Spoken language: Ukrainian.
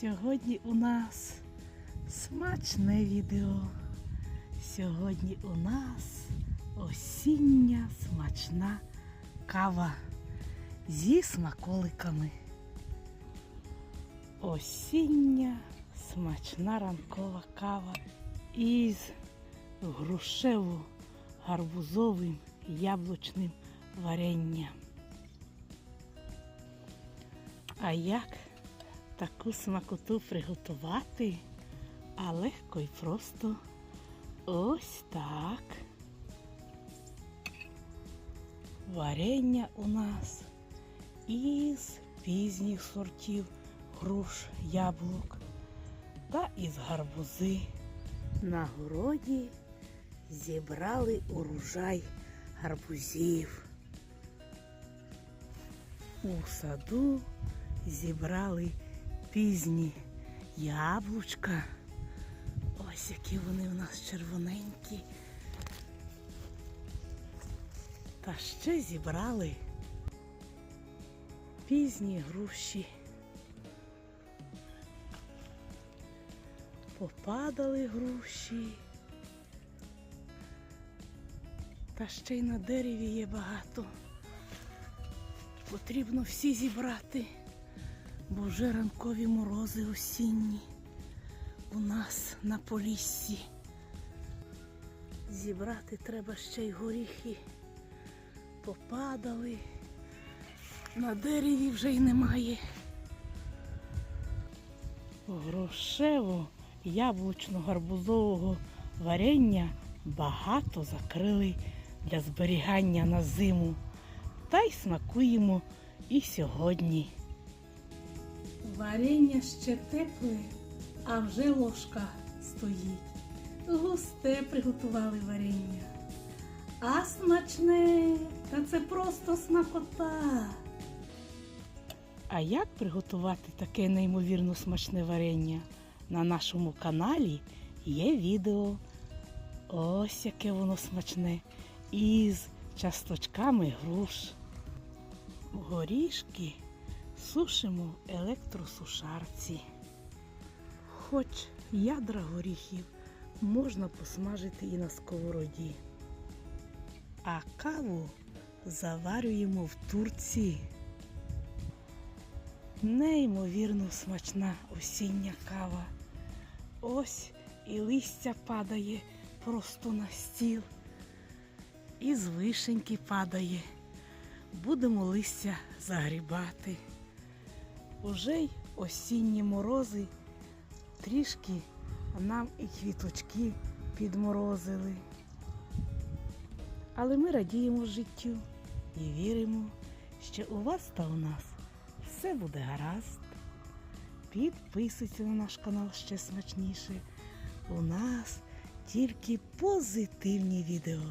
Сьогодні у нас смачне відео. Сьогодні у нас осіння смачна кава зі смаколиками. Осіння смачна ранкова кава із грушево-гарбузовим яблучним варенням. А як таку смакоту приготувати? А легко і просто ось так. Варення у нас із пізніх сортів груш, яблук та із гарбузи. На городі зібрали урожай гарбузів. У саду зібрали пізні яблучка. Ось які вони у нас червоненькі. Та ще зібрали пізні груші. Попадали груші. Та ще й на дереві є багато. Потрібно всі зібрати, бо вже ранкові морози осінні у нас на поліссі. Зібрати треба ще й горіхи. Попадали. На дереві вже й немає. Грошево яблучно-гарбузового варення багато закрили для зберігання на зиму. Та й смакуємо і сьогодні. Варення ще тепле, а вже ложка стоїть. Густе приготували варення. А смачне, та це просто смакота. А як приготувати таке неймовірно смачне варення? На нашому каналі є відео. Ось яке воно смачне. Із часточками груш. Горішки сушимо в електросушарці. Хоч ядра горіхів можна посмажити і на сковороді. А каву заварюємо в турці. Неймовірно смачна осіння кава. Ось і листя падає просто на стіл. І з вишеньки падає. Будемо листя загрібати. Уже й осінні морози трішки нам і квіточки підморозили. Але ми радіємо життю і віримо, що у вас та у нас все буде гаразд. Підписуйся на наш канал ще смачніше. У нас тільки позитивні відео.